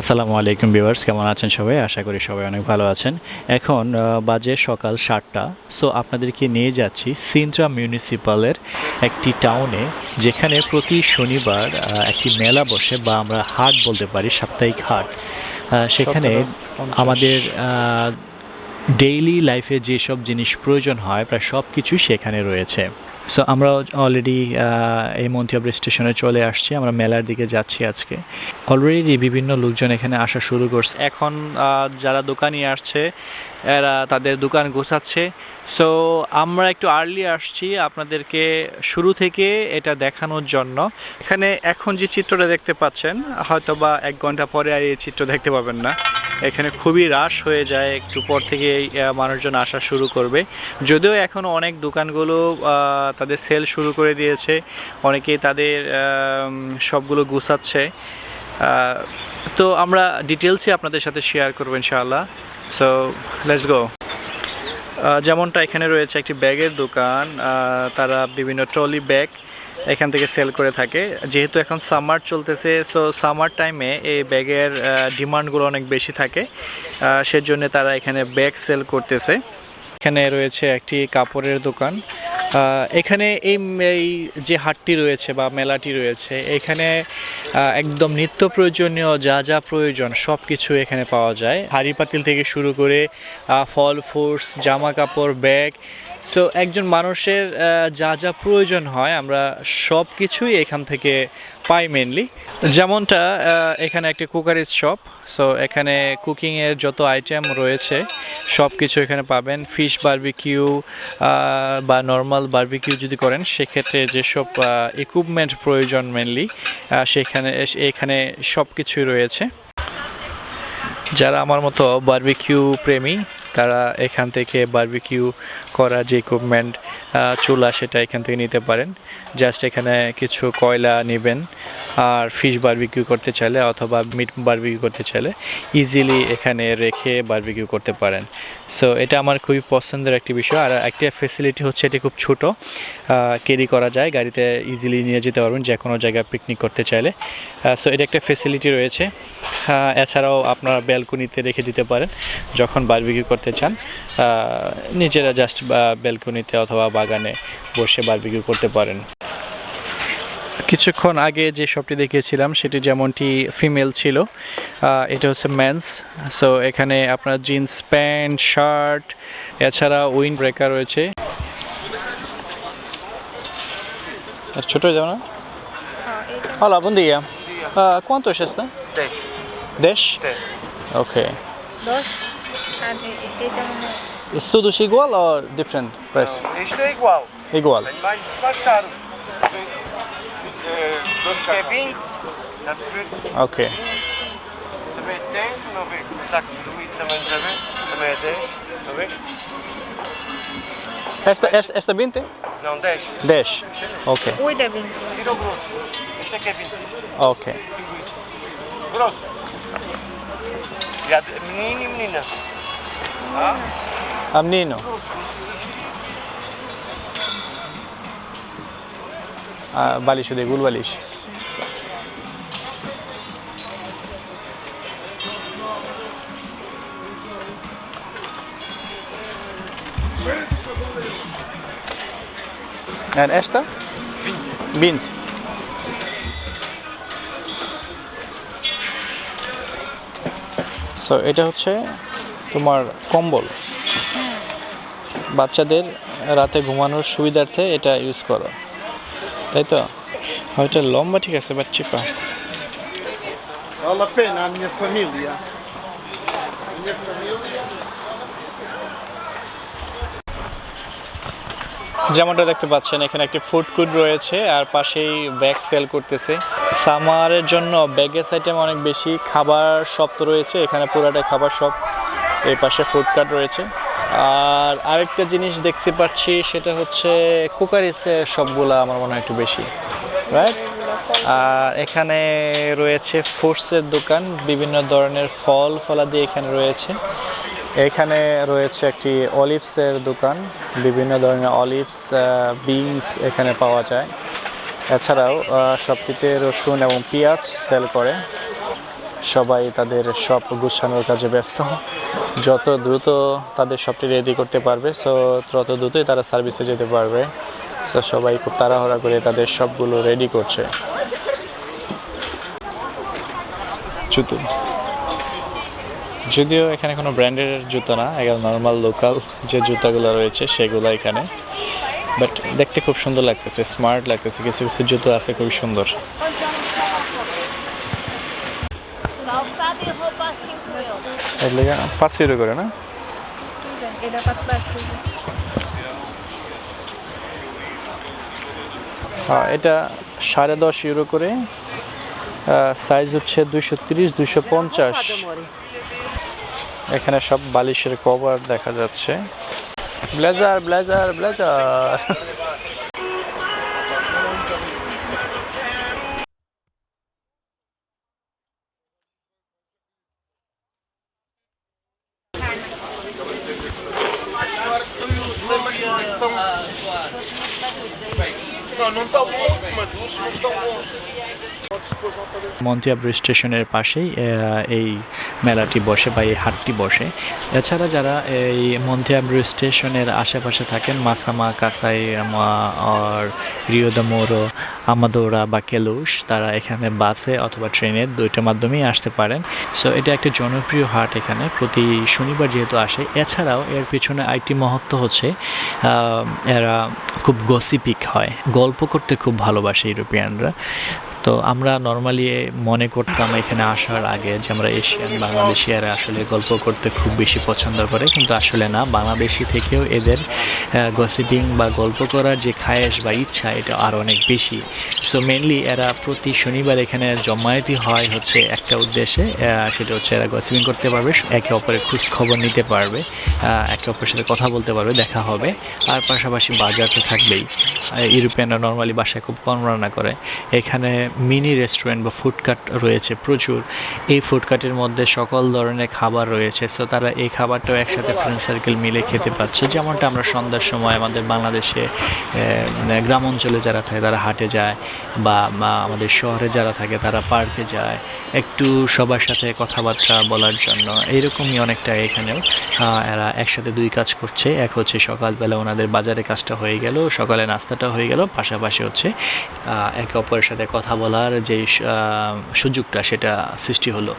আসসালামু আলাইকুম ভিউয়ার্স কেমন আছেন সবাই? আশা করি সবাই অনেক ভালো আছেন। এখন বাজে সকাল সাতটা সো আপনাদেরকে নিয়ে যাচ্ছি সিন্ট্রা মিউনিসিপালের একটি টাউনে যেখানে প্রতি শনিবার একটি মেলা বসে বা আমরা হাট বলতে পারি সাপ্তাহিক হাট। সেখানে আমাদের ডেইলি লাইফে যেসব জিনিস প্রয়োজন হয় প্রায় সব কিছুই সেখানে রয়েছে। সো আমরা অলরেডি এই মন্তিয়াব স্টেশনে চলে আসছি, আমরা মেলার দিকে যাচ্ছি আজকে। অলরেডি বিভিন্ন লোকজন এখানে আসা শুরু করছে। এখন যারা দোকানি আসছে, এরা তাদের দোকান গোছাচ্ছে। সো আমরা একটু আর্লি আসছি আপনাদেরকে শুরু থেকে এটা দেখানোর জন্য। এখানে এখন যে চিত্রটা দেখতে পাচ্ছেন হয়তো বা এক ঘণ্টা পরে আর এই চিত্র দেখতে পাবেন না। এখানে খুবই রাশ হয়ে যায়, একটু পর থেকে মানুষজন আসা শুরু করবে। যদিও এখন অনেক দোকানগুলো তাদের সেল শুরু করে দিয়েছে, অনেকেই তাদের সবগুলো গুছাচ্ছে। তো আমরা ডিটেলসই আপনাদের সাথে শেয়ার করব ইনশাআল্লাহ। সো লেটস গো যেমনটা এখানে রয়েছে একটি ব্যাগের দোকান তারা বিভিন্ন ট্রলি ব্যাগ এখান থেকে সেল করে থাকে। যেহেতু এখন সামার চলতেছে সো সামার টাইমে এই ব্যাগের ডিমান্ডগুলো অনেক বেশি থাকে। সেজন্য তারা এখানে ব্যাগ সেল করতেছে। এখানে রয়েছে একটি কাপড়ের দোকান। এখানে এই এই যে হাটটি রয়েছে বা মেলাটি রয়েছে, এখানে একদম নিত্য প্রয়োজনীয় যা যা প্রয়োজন সব কিছু এখানে পাওয়া যায়। হাঁড়ি পাতিল থেকে শুরু করে ফল ফ্রুটস জামা কাপড় ব্যাগ সো একজন মানুষের যা যা প্রয়োজন হয়, আমরা সব কিছুই এখান থেকে পাই মেনলি যেমনটা এখানে একটি কুকারিজ শপ সো এখানে কুকিংয়ের যত আইটেম রয়েছে সব কিছু এখানে পাবেন। ফিশ বার্বিকিউ বা নর্মাল বার্বিকিউ যদি করেন, সেক্ষেত্রে যেসব ইকুইপমেন্ট প্রয়োজন মেনলি সেখানে এখানে সব কিছুই রয়েছে। যারা আমার মতো বার্বিকিউ প্রেমী তারা এখান থেকে বারবিকিউ করা যে ইকুইপমেন্ট চুলা সেটা এখান থেকে নিতে পারেন। জাস্ট এখানে কিছু কয়লা নেবেন আর ফিশ বারবিকিউ করতে চাইলে অথবা মিট বারবিকিউ করতে চাইলে ইজিলি এখানে রেখে বারবিকিউ করতে পারেন। সো এটা আমার খুবই পছন্দের একটি বিষয়। আর একটা ফেসিলিটি হচ্ছে এটি খুব ছোট ক্যারি করা যায়। গাড়িতে ইজিলি নিয়ে যেতে পারবেন যে কোনো জায়গায় পিকনিক করতে চাইলে। সো এটা একটা ফেসিলিটি রয়েছে। এছাড়াও আপনারা ব্যালকনিতে রেখে দিতে পারেন যখন বারবিকিউ করতে চান। নিজেরা জাস্ট ব্যালকনিতে অথবা বাগানে বসে বারবিকিউ করতে পারেন। কিছুক্ষণ আগে যে শপটি দেখিয়েছিলাম সেটি যেমনটি ফিমেল ছিল এটা হচ্ছে মেন্স সো এখানে আপনার জিন্স প্যান্ট শার্ট এছাড়া উইন্ড ব্রেকার রয়েছে ছোট যাও না? Olá, bom dia. Ah, quanto é esta? 10. 10? Dez. Ok. Dois? Ah, e- e- e tem uma- Isso tudo igual ou different price? Isto é igual. Igual. Tem mais, mais caro. Eh, Dois que é 20. Está a perceber? Ok. Também é 10. Não vê? O saco de dormir também já vê? Também é 10. Não vê? Esta, esta, esta 20? Não, 10. 10. Ok. Ui, da vinte. Tira o grosso. Este é que é 20. Ok. Grosso. Gad... Menino e menina. De gulo esta? 20. 20. So এটা হচ্ছে তোমার কম্বল। বাচ্চাদের রাতে ঘুমানোর সুবিধার্থে এটা use করো। তাই তো? হয়তো লম্বা ঠিক আছে বাট চিপা Vale a pena. যেমনটা দেখতে পাচ্ছেন, এখানে একটি ফুড কোর্ট রয়েছে আর পাশেই ব্যাগ সেল করতেছে। সামারের জন্য ব্যাগের আইটেম অনেক বেশি, খাবার শপ তো রয়েছে, এখানে পুরাটা খাবার শপ এই পাশে ফুড কার্ট রয়েছে। আর আরেকটা জিনিস দেখতে পাচ্ছি, সেটা হচ্ছে কুকারিসের সবগুলা আমার মনে হয় একটু বেশি রাইট আর এখানে রয়েছে ফ্রুটসের দোকান, বিভিন্ন ধরনের ফল ফলাদি এখানে রয়েছে। এখানে রয়েছে একটি অলিভসের দোকান। বিভিন্ন ধরনের অলিভস বিনস এখানে পাওয়া যায়। এছাড়াও সবটিতে রসুন এবং পেঁয়াজ সেল করে। সবাই তাদের সব গুছানোর কাজে ব্যস্ত। যত দ্রুত তাদের সবটি রেডি করতে পারবে সো তত দ্রুতই তারা সার্ভিসে যেতে পারবে। সো সবাই খুব তাড়াহুড়া করে তাদের সবগুলো রেডি করছে। জুতো। যদিও এখানে কোনো ব্র্যান্ডের জুতো না এগুলো নর্মাল লোকাল যে জুতাগুলো রয়েছে সেগুলো এখানে। বাট দেখতে খুব সুন্দর লাগতেছে স্মার্ট লাগতেছে কিছু কিছু জুতো আছে খুবই সুন্দর। Calçado roupa 5 euros. এর লেগে পাঁচ ইউরো করে না হ্যাঁ এটা সাড়ে দশ ইউরো করে সাইজ হচ্ছে দুইশো তিরিশ দুইশো পঞ্চাশ। এখানে সব বালিশের কভার দেখা যাচ্ছে। Blazer blazer blazer. মন্তিয়াব্র স্টেশনের পাশেই এই মেলাটি বসে বা এই হাটটি বসে। এছাড়া যারা এই মন্তিয়াব্র স্টেশনের আশেপাশে থাকেন মাসামা কাসাই আর রিও দা মোরো আমাদোরা বা কেলুস তারা এখানে বাসে অথবা ট্রেনের দুইটার মাধ্যমেই আসতে পারেন। সো, এটা একটা জনপ্রিয় হাট এখানে, প্রতি শনিবার যেহেতু আসে। এছাড়াও এর পিছনে আরেকটি মহত্ব হচ্ছে এরা খুব গসিপিক হয়, গল্প করতে খুব ভালোবাসে ইউরোপিয়ানরা। তো আমরা নর্মালি মনে করতাম এখানে আসার আগে যে আমরা এশিয়ান বাংলাদেশিয়ারা আসলে গল্প করতে খুব বেশি পছন্দ করে, কিন্তু আসলে না। বাংলাদেশি থেকেও এদের গসিপিং বা গল্প করার যে খায়েশ বা ইচ্ছা, এটা আর অনেক বেশি। সো মেনলি এরা প্রতি শনিবার এখানে জমায়েতই হয় হচ্ছে একটা উদ্দেশ্যে সেটা হচ্ছে এরা গসিপিং করতে পারবে, একে অপরের খোঁজ খবর নিতে পারবে একে অপরের সাথে কথা বলতে পারবে, দেখা হবে। আর পাশাপাশি বাজার তো থাকবেই। ইউরোপিয়ানরা নর্মালি বাসায় খুব কম রান্না করে। এখানে মিনি রেস্টুরেন্ট বা ফুডকার্ট রয়েছে প্রচুর। এই ফুডকার্টের মধ্যে সকল ধরনের খাবার রয়েছে। সো তারা এই খাবারটাও একসাথে ফ্রেন্ড সার্কেল মিলে খেতে পাচ্ছে যেমনটা আমরা সন্ধ্যার সময় আমাদের বাংলাদেশে গ্রাম অঞ্চলে যারা থাকে, তারা হাটে যায় বা আমাদের শহরে যারা থাকে, তারা পার্কে যায়। একটু সবার সাথে কথাবার্তা বলার জন্য। এইরকমই অনেকটা এখানেও এরা একসাথে দুই কাজ করছে। এক হচ্ছে সকালবেলা ওনাদের বাজারে কাজটা হয়ে গেল, সকালে নাস্তাটা হয়ে গেল, পাশাপাশি হচ্ছে একে অপরের সাথে কথা বলার যে সুযোগটা সেটা সৃষ্টি হলো।